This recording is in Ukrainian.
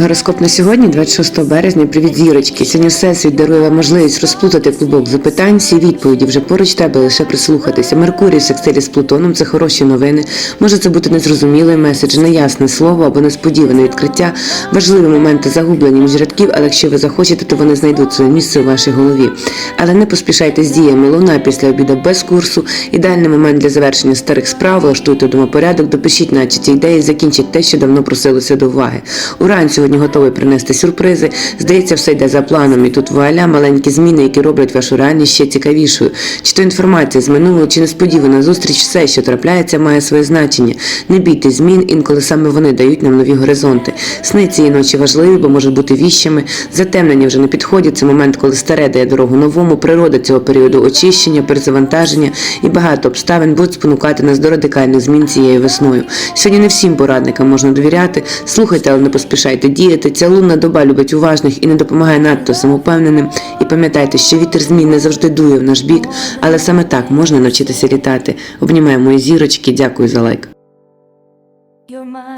Гороскоп на сьогодні, 26 березня. Привіт, зірочки. Сьогодні всесвіт дарує вам можливість розплутати клубок запитань. Всі відповіді вже поруч тебе лише прислухатися. Меркурій в секстилі з Плутоном це хороші новини. Може це бути незрозумілий меседж, неясне слово або несподіване відкриття. Важливі моменти загублені між рядків, але якщо ви захочете, то вони знайдуть своє місце у вашій голові. Але не поспішайте з діями. Луна після обіду без курсу. Ідеальний момент для завершення старих справ. Влаштуйте домопорядок, допишіть начаті ідеї, закінчіть те, що давно просилося до уваги. Уран сьогодні готовий принести сюрпризи. Здається, все йде за планом, і тут вуаля маленькі зміни, які роблять вашу реальність ще цікавішою. Чи то інформація з минулого, чи несподівана зустріч, все, що трапляється, має своє значення. Не бійтесь змін, інколи саме вони дають нам нові горизонти. Сни цієї ночі важливі, бо можуть бути віщами. Затемнення вже не підходять. Це момент, коли старе дає дорогу новому. Природа цього періоду очищення, перезавантаження і багато обставин будуть спонукати нас до радикальних змін цією весною. Сьогодні не всім порадникам можна довіряти. Слухайте, але не поспішайте діяти. Ця лунна доба любить уважних і не допомагає надто самопевненим. І пам'ятайте, що вітер змін не завжди дує в наш бік, але саме так можна навчитися літати. Обнімаємо мої зірочки. Дякую за лайк.